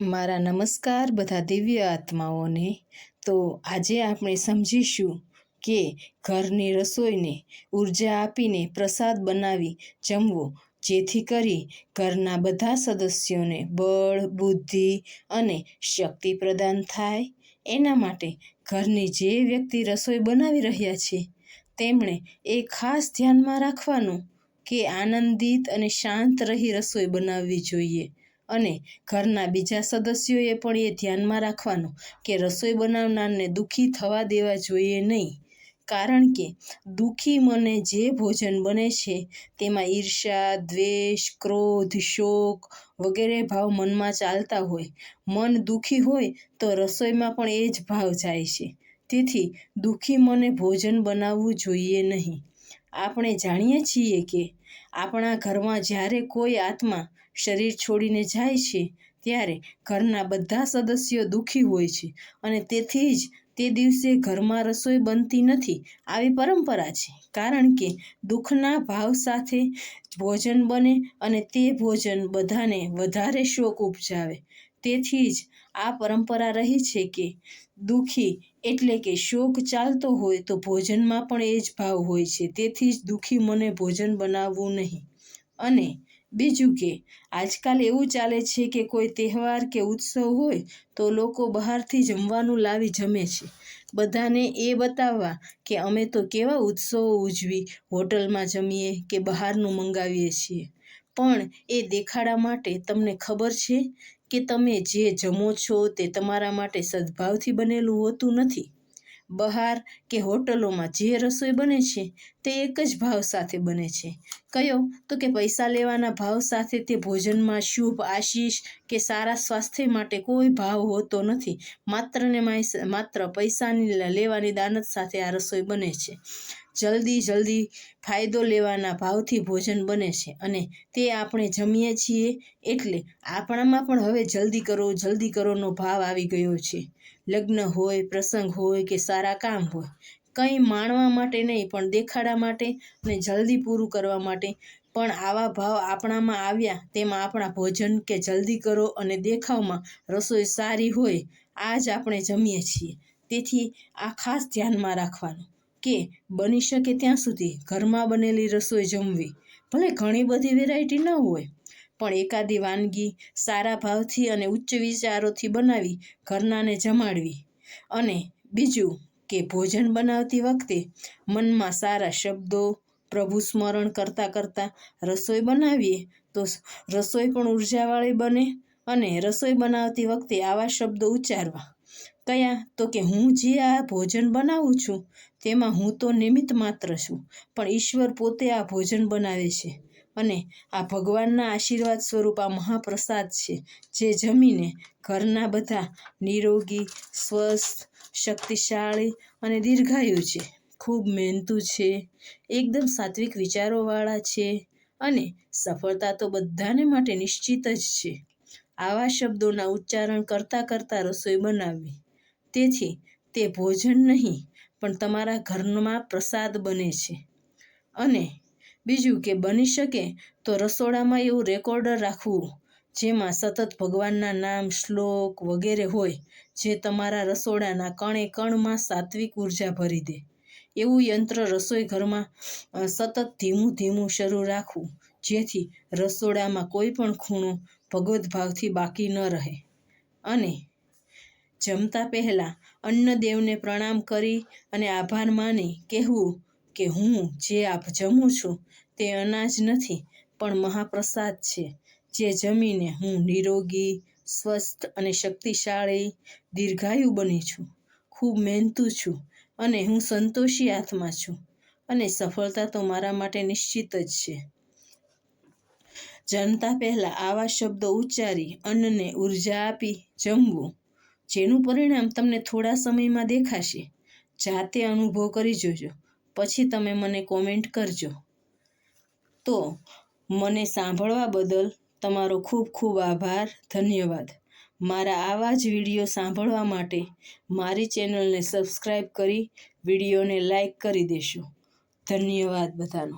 મારા નમસ્કાર બધા દિવ્ય આત્માઓને. તો આજે આપણે સમજીશું કે ઘરની રસોઈને ઊર્જા આપીને પ્રસાદ બનાવી જમવો, જેથી કરી ઘરના બધા સદસ્યોને બળ, બુદ્ધિ અને શક્તિ પ્રદાન થાય. એના માટે ઘરની જે વ્યક્તિ રસોઈ બનાવી રહ્યા છે, તેમણે એ ખાસ ધ્યાનમાં રાખવાનું કે આનંદિત અને શાંત રહી રસોઈ બનાવવી જોઈએ. અને ઘરના બીજા સદસ્યોએ પણ એ ધ્યાનમાં રાખવાનું કે રસોઈ બનાવનારને દુઃખી થવા દેવા જોઈએ નહીં. કારણ કે દુઃખી મને જે ભોજન બને છે, તેમાં ઈર્ષા દ્વેષ, ક્રોધ, શોક વગેરે ભાવ મનમાં ચાલતા હોય. મન દુઃખી હોય તો રસોઈમાં પણ એ જ ભાવ જાય છે. તેથી દુઃખી મને ભોજન બનાવવું જોઈએ નહીં. આપણે જાણીએ છીએ કે આપણા ઘરમાં જ્યારે કોઈ આત્મા શરીર છોડીને જાય છે, ત્યારે ઘરના બધા સદસ્યો દુઃખી હોય છે અને તેથી જ તે દિવસે ઘરમાં રસોઈ બનતી નથી આવી પરંપરા છે. કારણ કે દુઃખના ભાવ સાથે ભોજન બને અને તે ભોજન બધાને વધારે શોક ઉપજાવે. તેથી જ આ પરંપરા રહી છે કે દુઃખી એટલે કે શોક ચાલતો હોય તો ભોજનમાં પણ એ જ ભાવ હોય છે. તેથી જ દુઃખી મને ભોજન બનાવવું નહીં. અને બીજું કે આજકાલ એવું ચાલે છે કે કોઈ તહેવાર કે ઉત્સવ હોય તો લોકો બહારથી જમવાનું લાવી જમે છે. બધાને એ બતાવવા કે અમે તો કેવા ઉત્સવો ઉજવી, હોટલમાં જમીએ કે બહારનું મંગાવીએ છીએ. પણ એ દેખાડા માટે તમને ખબર છે? કે તમે જે જમો છો તે તમારા માટે સદભાવથી બનેલું હોતું નથી? બહાર કે હોટલોમાં જે રસોઈ બને છે તે એક જ ભાવ સાથે બને છે. કયો? તો કે પૈસા લેવાના ભાવ સાથે તે ભોજનમાં શુભ આશીષ કે સારા સ્વાસ્થ્ય માટે કોઈ ભાવ હોતો નથી. માત્ર ને માત્ર પૈસાની લેવાની દાનત સાથે આ રસોઈ બને છે. જલ્દી જલ્દી ફાયદો લેવાના ભાવથી ભોજન બને છે અને તે આપણે જમીએ છીએ એટલે આપણામાં પણ હવે જલ્દી કરો, જલ્દી કરોનો ભાવ આવી ગયો છે. લગ્ન હોય, પ્રસંગ હોય કે સારા કામ હોય, કંઈ માણવા માટે નહીં, પણ દેખાડા માટે અને જલ્દી પૂરું કરવા માટે પણ આવા ભાવ આપણામાં આવ્યા તેમાં આપણા ભોજન કે જલ્દી કરો અને દેખાવમાં રસોઈ સારી હોય આ જ આપણે જમીએ છીએ. તેથી આ ખાસ ધ્યાનમાં રાખવાનું. કે બની શકે ત્યાં સુધી ઘરમાં બનેલી રસોઈ જમવી. ભલે ઘણી બધી વેરાયટી ન હોય, પણ એકાદી વાનગી સારા ભાવથી અને ઉચ્ચ વિચારોથી બનાવી ઘરનાને જમાડવી. અને બીજું કે ભોજન બનાવતી વખતે મનમાં સારા શબ્દો, પ્રભુ સ્મરણ કરતાં કરતાં રસોઈ બનાવીએ તો રસોઈ પણ ઉર્જાવાળી બને અને રસોઈ બનાવતી વખતે આવા શબ્દો ઉચ્ચારવા. કયા? તો કે હું જે આ ભોજન બનાવું છું, તેમાં હું તો નિમિત્ત માત્ર છું, પણ ઈશ્વર પોતે આ ભોજન બનાવે છે. અને આ ભગવાનના આશીર્વાદ સ્વરૂપ આ મહાપ્રસાદ છે, જે જમીને ઘરના બધા નિરોગી, સ્વસ્થ, શક્તિશાળી અને દીર્ઘાયુ છે. ખૂબ મહેનતુ છે, એકદમ સાત્વિક વિચારોવાળા છે અને સફળતા તો બધાને માટે નિશ્ચિત જ છે. આવા શબ્દોના ઉચ્ચારણ કરતાં કરતાં રસોઈ બનાવવી. તેથી તે ભોજન નહીં, પણ તમારા ઘરમાં પ્રસાદ બને છે. અને બીજું કે બની શકે તો રસોડામાં એવું રેકોર્ડર રાખવું, જેમાં સતત ભગવાનના નામ, શ્લોક વગેરે હોય, જે તમારા રસોડાના કણે કણમાં સાત્વિક ઊર્જા ભરી દે. એવું યંત્ર રસોઈ ઘરમાં સતત ધીમું ધીમું શરૂ રાખવું, જેથી રસોડામાં કોઈ પણ ખૂણો ભગવદ્ ભાવથી બાકી ન રહે. અને જમતા પહેલાં અન્નદેવને પ્રણામ કરી અને આભાર માની, કહેવું કે હું જે આપ જમું છું તે અનાજ નથી, પણ મહાપ્રસાદ છે, જે જમીને હું નિરોગી, સ્વસ્થ અને શક્તિશાળી, દીર્ઘાયુ બની છું, ખૂબ મહેનતુ છું અને હું સંતોષી આત્મા છું અને સફળતા તો મારા માટે નિશ્ચિત જ છે. જમતા પહેલાં આવા શબ્દો ઉચ્ચારી અન્નને ઊર્જા આપી જમવું જેનું પરિણામ તમને થોડા સમયમાં દેખાશે. જાતે અનુભવ કરી જોજો. પછી તમે મને કોમેન્ટ કરજો. તો, મને સાંભળવા બદલ તમારો ખૂબ ખૂબ આભાર. ધન્યવાદ. મારા આવા જ વીડિયો સાંભળવા માટે મારી ચેનલને સબસ્ક્રાઈબ કરી વિડીયોને લાઈક કરી દેશો. ધન્યવાદ બધાનો.